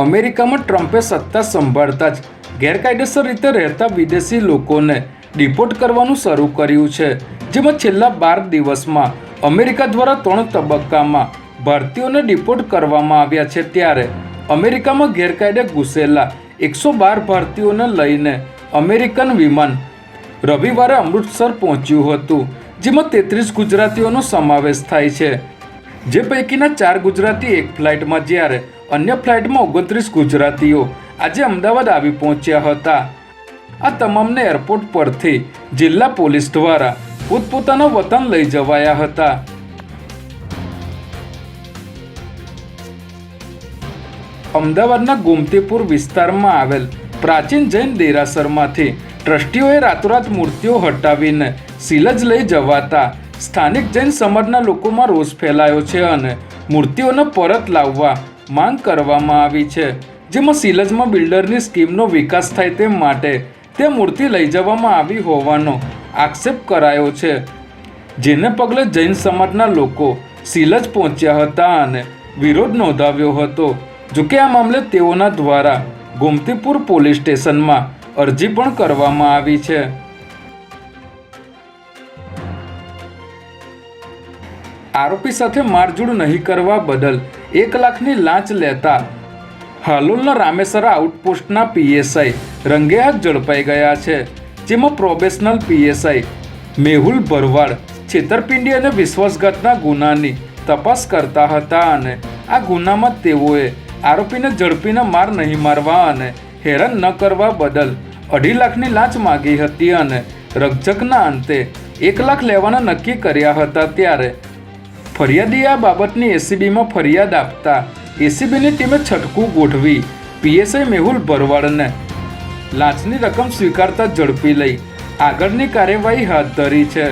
અમેરિકામાં ટ્રમ્પે સત્તા સંભાળતા જ ગેરકાયદેસર રીતે રહેતા વિદેશી લોકોને ડિપોર્ટ કરવાનું શરૂ કર્યું છે, જેમાં છેલ્લા બાર દિવસમાં અમેરિકા દ્વારા ત્રણ તબક્કામાં ભારતીયોને ડિપોર્ટ કરવામાં આવ્યા છે. ત્યારે અમેરિકામાં ગેરકાયદે ઘૂસેલા એકસો બાર ભારતીયોને લઈને અમેરિકન વિમાન રવિવારે અમૃતસર પહોંચ્યું હતું, જેમાં તેત્રીસ ગુજરાતીઓનો સમાવેશ થાય છે. જે પૈકીના ચાર ગુજરાતી એક ફ્લાઇટમાં જ્યારે અન્ય ફ્લાઇટમાં ઓગણત્રીસ ગુજરાતીઓ આજે અમદાવાદ આવી પહોંચ્યા હતા. આ તમામને એરપોર્ટ પરથી જિલ્લા પોલીસ દ્વારા પોતપોતાના વતન લઈ જવાયા હતા. અમદાવાદના ગોમતીપુર વિસ્તારમાં આવેલ પ્રાચીન જૈન દેરાસરમાંથી ટ્રસ્ટીઓએ રાતોરાત મૂર્તિઓ હટાવીને સિલજ લઈ જવાતા સ્થાનિક જૈન સમાજના લોકોમાં રોષ ફેલાયો છે અને મૂર્તિઓને પરત લાવવા માંગ કરવામાં આવી છે. જેમાં સિલજમાં બિલ્ડરની સ્કીમનો વિકાસ થાય તે માટે તે મૂર્તિ લઈ જવામાં આવી હોવાનો આક્ષેપ કરાયો છે. જેને પગલે જૈન સમાજના લોકો સિલજ પહોંચ્યા હતા અને વિરોધ નોંધાવ્યો હતો. જોકે આ મામલે તેઓના દ્વારા ગોમતીપુર પોલીસ સ્ટેશનમાં અરજી પણ કરવામાં આવી છે. આરોપી સાથે મારઝૂડ નહીં કરવા બદલ એક લાખની લાંચ લેતા હાલોલના રામેસરા આઉટપોસ્ટના પીએસઆઈ રંગે હાથ ઝડપાઈ ગયા છે, જેમાં પ્રોબેશનલ પીએસઆઈ મેહુલ ભરવાડ છેતરપિંડી અને વિશ્વાસઘાતના ગુનાની તપાસ કરતા હતા અને આ ગુનામાં તેઓએ આરોપીને ઝડપીને માર નહીં મારવા અને હેરાન ન કરવા બદલ અઢી લાખની લાંચ માગી હતી અને રકઝકના અંતે એક લાખ લેવાના નક્કી કર્યા હતા ત્યારે ફરિયાદીએ આ બાબતની એસીબીમાં ફરિયાદ આપતા એસીબીની ટીમે છટકું ગોઠવી પીએસઆઈ મેહુલ ભરવાડને લાંચની રકમ સ્વીકારતા ઝડપી લઈ આગળની કાર્યવાહી હાથ ધરી છે.